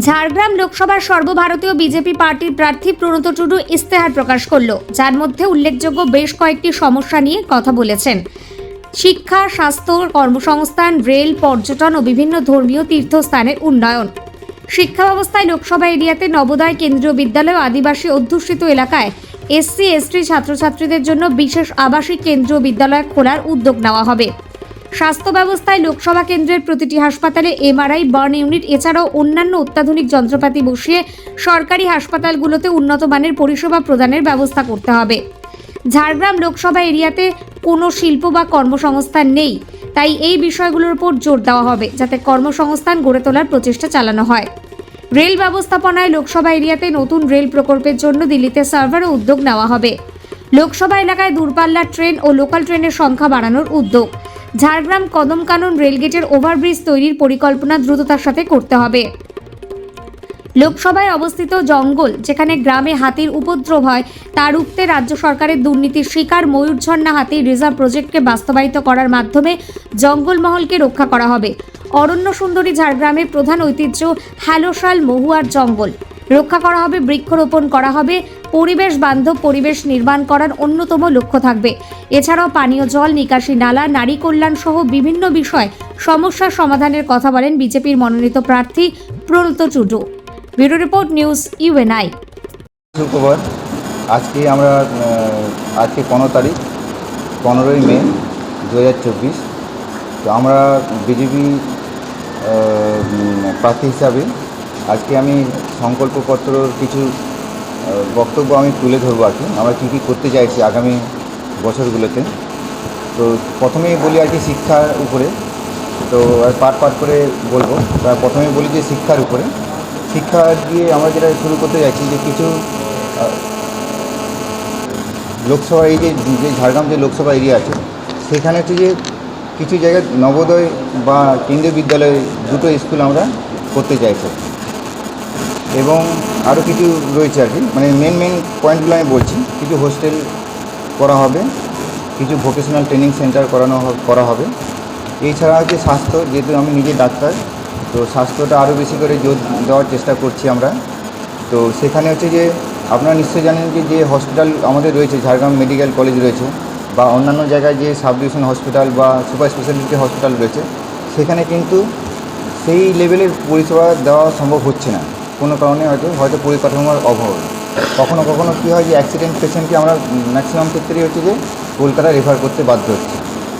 ঝাড়গ্রাম লোকসভার সর্বভারতীয় বিজেপি পার্টির প্রার্থী প্রণত টুডু ইস্তেহার প্রকাশ করল, যার মধ্যে উল্লেখযোগ্য বেশ কয়েকটি সমস্যা নিয়ে কথা বলেছেন। শিক্ষা, স্বাস্থ্য, কর্মসংস্থান, রেল, পর্যটন ও বিভিন্ন ধর্মীয় তীর্থস্থানের উন্নয়ন। শিক্ষা ব্যবস্থায় লোকসভা এরিয়াতে নবোদয় কেন্দ্রীয় বিদ্যালয় আদিবাসী অধ্যুষিত এলাকায় এসসি, এসটি ছাত্রছাত্রীদের জন্য বিশেষ আবাসিক কেন্দ্রীয় বিদ্যালয় খোলার উদ্যোগ নেওয়া হবে। স্বাস্থ্য ব্যবস্থায় লোকসভা কেন্দ্রের প্রতিটি হাসপাতালে এমআরআই, বার্ন ইউনিট, এছাড়াও অন্যান্য অত্যাধুনিক যন্ত্রপাতি বসিয়ে সরকারি হাসপাতালগুলোতে উন্নত মানের পরিষেবা প্রদানের ব্যবস্থা করতে হবে। ঝাড়গ্রাম লোকসভা এরিয়াতে কোনো শিল্প বা কর্মসংস্থান নেই, তাই এই বিষয়গুলোর উপর জোর দেওয়া হবে, যাতে কর্মসংস্থান গড়ে তোলার প্রচেষ্টা চালানো হয়। রেল ব্যবস্থাপনায় লোকসভা এরিয়াতে নতুন রেল প্রকল্পের জন্য দিল্লিতে সার্ভার উদ্যোগ নেওয়া হবে। লোকসভা এলাকায় দূরপাল্লার ট্রেন ও লোকাল ট্রেনের সংখ্যা বাড়ানোর উদ্যোগ। ঝাড়গ্রাম কদমকানন রেলগেটের ওভারব্রিজ তৈরির পরিকল্পনা দ্রুততার সাথে করতে হবে। লোকসভায় অবস্থিত জঙ্গল, যেখানে গ্রামে হাতির উপদ্রব হয়, তা রুখতে রাজ্য সরকারের দুর্নীতির শিকার ময়ূরঝর্ণা হাতি রিজার্ভ প্রজেক্টকে বাস্তবায়িত করার মাধ্যমে জঙ্গলমহলকে রক্ষা করা হবে। অরণ্য সুন্দরী ঝাড়গ্রামের প্রধান ঐতিহ্য হ্যালোশাল মহুয়ার জঙ্গল। রক্ষা করা হবে, বৃক্ষরোপণ করা হবে, পরিবেশ বান্ধব পরিবেশ নির্মাণ করার অন্যতম লক্ষ্য থাকবে। এছাড়াও পানীয় জল, নিকাশি নালা, নারী কল্যাণ সহ বিভিন্ন বিষয় সমস্যার সমাধানের কথা বলেন বিজেপির মনোনীত প্রার্থী Pranat Tudu bureau report news UNI. শুক্রবার, আজকে আমরা আজকে পনেরো তারিখ, পনেরোই মে দু হাজার চব্বিশ। তো আমরা বিজেপি প্রার্থী হিসাবে আজকে আমি সংকল্পপত্রর কিছু বক্তব্য আমি তুলে ধরবো আর কি। আমরা কী কী করতে চাইছি আগামী বছরগুলোতে। তো প্রথমেই বলি আর কি শিক্ষার উপরে। তো আর পার্ট পার্ট করে বলব। তা প্রথমে বলি যে শিক্ষার উপরে। শিক্ষা দিয়ে আমরা যেটা শুরু করতে চাইছি যে কিছু লোকসভা এই যে যে ঝাড়গ্রাম যে লোকসভা এরিয়া আছে, সেখানে হচ্ছে যে কিছু জায়গায় নবোদয় বা কেন্দ্রীয় বিদ্যালয় দুটো স্কুল আমরা করতে চাইছি। এবং আরও কিছু রয়েছে আর কি। মানে মেন মেন পয়েন্টগুলো আমি বলছি। কিছু হোস্টেল করা হবে, কিছু ভোকেশনাল ট্রেনিং সেন্টার করানো করা হবে। এছাড়া হচ্ছে স্বাস্থ্য, যেহেতু আমি নিজে ডাক্তার, তো স্বাস্থ্যটা আরও বেশি করে জোর দেওয়ার চেষ্টা করছি আমরা। তো সেখানে হচ্ছে যে, আপনারা নিশ্চয়ই জানেন যে যে হসপিটাল আমাদের রয়েছে, ঝাড়গ্রাম মেডিকেল কলেজ রয়েছে, বা অন্যান্য জায়গায় যে সাব ডিভিশন হসপিটাল বা সুপার স্পেশালিটি হসপিটাল রয়েছে, সেখানে কিন্তু সেই লেভেলের পরিষেবা দেওয়া সম্ভব হচ্ছে না। কোনো কারণে হয়তো হয়তো পরিকাঠামোর অভাব। কখনো কখনো কী হয় যে অ্যাক্সিডেন্ট পেশেন্টকে আমরা ম্যাক্সিমাম ক্ষেত্রেই হচ্ছে যে, কলকাতা রেফার করতে বাধ্য হচ্ছে।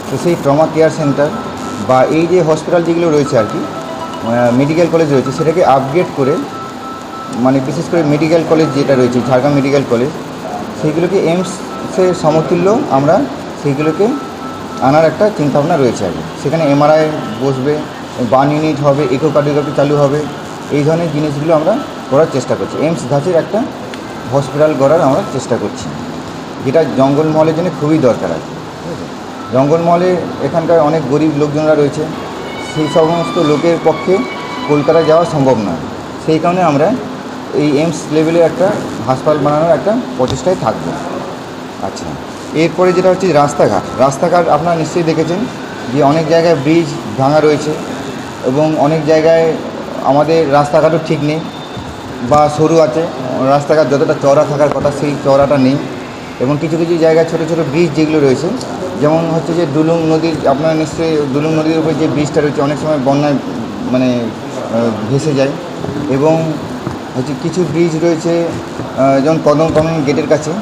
তো সেই ট্রমা কেয়ার সেন্টার বা এই যে হসপিটাল যেগুলো রয়েছে আর কি মেডিকেল কলেজ রয়েছে, সেটাকে আপগ্রেড করে মানে বিশেষ করে মেডিকেল কলেজ যেটা রয়েছে, ঝাড়গ্রাম মেডিকেল কলেজ সেইগুলোকে এইমসের সমতুল্য আমরা সেইগুলোকে আনার একটা চিন্তাভাবনা রয়েছে আর কি। সেখানে এমআরআই বসবে, বার্ন ইউনিট হবে ইকোকার্ডিওগ্রাফি চালু হবে এই ধরনের জিনিসগুলো আমরা করার চেষ্টা করছি। এইমস ধাঁচের একটা হসপিটাল গড়ার আমরা চেষ্টা করছি। যেটা জঙ্গলমহলের জন্য খুবই দরকার আছে। জঙ্গলমহলে এখানকার অনেক গরিব লোকজনরা রয়েছে। সেই সমস্ত লোকের পক্ষে কলকাতা যাওয়া সম্ভব নয়। সেই কারণে আমরা এই এইমস লেভেলের একটা হাসপাতাল বানানোর একটা প্রচেষ্টায় থাকব। আচ্ছা এরপরে যেটা হচ্ছে রাস্তাঘাট। রাস্তাঘাট আপনারা নিশ্চয়ই দেখেছেন যে অনেক জায়গায় ব্রিজ ভাঙা রয়েছে এবং অনেক জায়গায় আমাদের রাস্তাঘাটও ঠিক নেই বা সরু আছে, রাস্তাঘাট যতটা চওড়া থাকার কথা সেই চওড়াটা নেই এবং কিছু কিছু জায়গায় ছোটো ছোটো ব্রিজ যেগুলো রয়েছে, যেমন হচ্ছে যে দুলুং নদীর, আপনারা নিশ্চয়ই দুলুং নদীর উপরে যে ব্রিজটা রয়েছে অনেক সময় বন্যায় মানে ভেসে যায় এবং হচ্ছে কিছু ব্রিজ রয়েছে যেমন কদম কদম গেটের কাছে,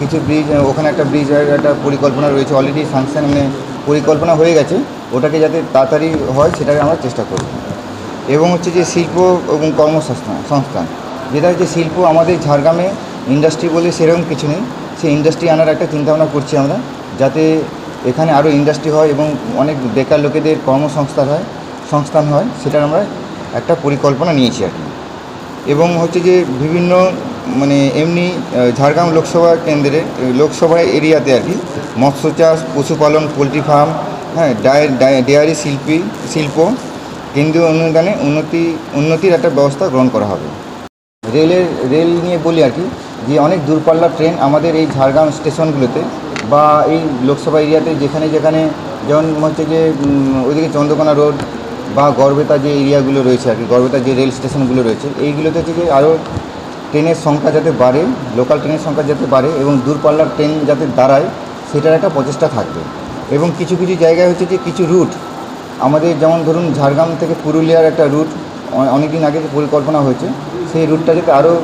কিছু ব্রিজ ওখানে একটা ব্রিজ একটা পরিকল্পনা রয়েছে অলরেডি সাংশন মানে পরিকল্পনা হয়ে গেছে, ওটাকে যাতে তাড়াতাড়ি হয় সেটাকে আমরা চেষ্টা করব। এবং হচ্ছে যে শিল্প এবং কর্মসংস্থান সংস্থান, যেটা হচ্ছে শিল্প আমাদের ঝাড়গ্রামে ইন্ডাস্ট্রি বলে সেরকম কিছু নেই। সেই ইন্ডাস্ট্রি আনার একটা চিন্তাভাবনা করছি আমরা, যাতে এখানে আরও ইন্ডাস্ট্রি হয় এবং অনেক বেকার লোকেদের কর্মসংস্থান হয়, সংস্থান হয়, সেটার আমরা একটা পরিকল্পনা নিয়েছি আর কি। এবং হচ্ছে যে বিভিন্ন মানে এমনি ঝাড়গ্রাম লোকসভা কেন্দ্রে, লোকসভা এরিয়াতে আর কি মৎস্য চাষ, পশুপালন, পোলট্রি ফার্ম হ্যাঁ ডায়ের ডেয়ারি শিল্পী, শিল্প কেন্দ্রীয় অনুদানে উন্নতি, উন্নতির একটা ব্যবস্থা গ্রহণ করা হবে। রেলের, রেল নিয়ে বলি আর কি, যে অনেক দূরপাল্লার ট্রেন আমাদের এই ঝাড়গ্রাম স্টেশনগুলোতে বা এই লোকসভা এরিয়াতে যেখানে যেখানে যেমন হচ্ছে যে ওইদিকে চন্দ্রকোনা রোড বা গড়বেতা যে এরিয়াগুলো রয়েছে আর কি, গড়বেতা যে রেল স্টেশনগুলো রয়েছে, এইগুলোতে হচ্ছে যে আরও ট্রেনের সংখ্যা যাতে বাড়ে, লোকাল ট্রেনের সংখ্যা যাতে বাড়ে এবং দূরপাল্লার ট্রেন যাতে দাঁড়ায়, সেটার একটা প্রচেষ্টা থাকবে। এবং কিছু কিছু জায়গায় হচ্ছে যে কিছু রুট আমাদের যেমন ধরুন ঝাড়গ্রাম থেকে পুরুলিয়ার একটা রুট অনেক দিন আগে পরিকল্পনা হয়েছে, সেই রুটটা যাতে আরও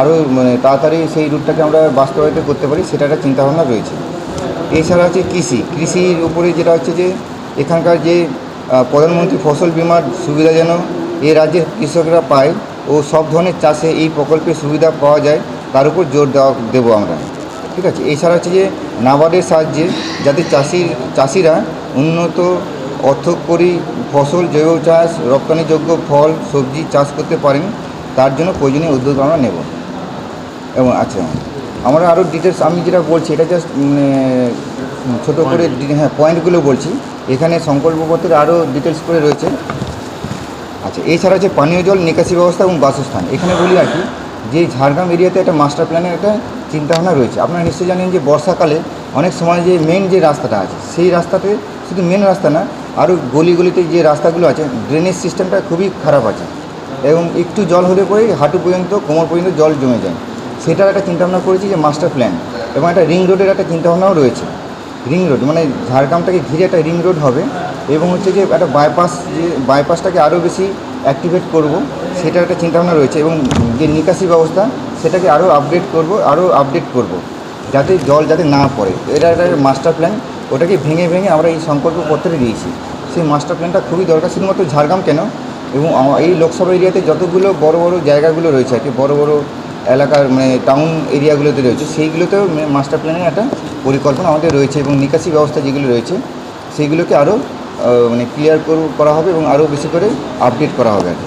আরও মানে তাড়াতাড়ি সেই রুটটাকে আমরা বাস্তবায়িত করতে পারি, সেটা একটা চিন্তাভাবনা রয়েছে। এছাড়া হচ্ছে কৃষি। কৃষির উপরে যেটা হচ্ছে যে, এখানকার যে প্রধানমন্ত্রী ফসল বিমার সুবিধা যেন এ রাজ্যের কৃষকরা পায় ও সব ধরনের চাষে এই প্রকল্পের সুবিধা পাওয়া যায়, তার উপর জোর দেওয়া, দেবো আমরা। ঠিক আছে? এছাড়া হচ্ছে যে, নাবার্ডের সাহায্যে যাতে চাষির, চাষিরা উন্নত অর্থকরী ফসল জৈব চাষ রপ্তানিযোগ্য ফল সবজি চাষ করতে পারেন তার জন্য প্রয়োজনীয় উদ্যোগ আমরা নেব। এবং আচ্ছা আমরা আরও ডিটেলস আমি যেটা বলছি এটা জাস্ট মানে ছোটো করে হ্যাঁ পয়েন্টগুলো বলছি। এখানে সংকল্পপত্রের আরও ডিটেলস করে রয়েছে। আচ্ছা এছাড়া যে পানীয় জল নিকাশি ব্যবস্থা এবং বাসস্থান। এখানে বলি আর কি যে ঝাড়গ্রাম এরিয়াতে একটা মাস্টার প্ল্যানের একটা চিন্তাভাবনা রয়েছে। আপনারা নিশ্চয়ই জানেন যে বর্ষাকালে অনেক সময় যে মেন যে রাস্তাটা আছে সেই রাস্তাতে শুধু মেন রাস্তা না আরও গলিগলিতে যে রাস্তাগুলো আছে ড্রেনেজ সিস্টেমটা খুবই খারাপ আছে। এবং একটু জল হলে পরেই হাঁটু পর্যন্ত, কোমর পর্যন্ত জল জমে যায়। সেটার একটা চিন্তাভাবনা করেছি যে মাস্টার প্ল্যান এবং একটা রিং রোডের একটা চিন্তাভাবনাও রয়েছে। রিং রোড মানে ঝাড়গ্রামটাকে ঘিরে একটা রিং রোড হবে এবং হচ্ছে যে একটা বাইপাস যে বাইপাসটাকে আরও বেশি অ্যাক্টিভেট করব, সেটার একটা চিন্তাভাবনা রয়েছে এবং যে নিকাশি ব্যবস্থা, সেটাকে আরও আপডেট করব আরও আপডেট করব, যাতে জল যাতে না পড়ে। এটা একটা মাস্টার প্ল্যান ওটাকে ভেঙে ভেঙে আমরা এই সংকল্পপত্রে দিয়েছি। সেই মাস্টার প্ল্যানটা খুবই দরকার। শুধুমাত্র ঝাড়গ্রাম কেন? এবং এই লোকসভা এরিয়াতে যতগুলো বড় বড় জায়গাগুলো রয়েছে, আর কি বড় বড় এলাকার মানে টাউন এরিয়াগুলোতে রয়েছে, সেইগুলোতেও মাস্টার প্ল্যানের একটা পরিকল্পনা আমাদের রয়েছে এবং নিকাশি ব্যবস্থা যেগুলো রয়েছে, সেইগুলোকে আরও মানে ক্লিয়ার করা হবে এবং আরও বেশি করে আপডেট করা হবে আর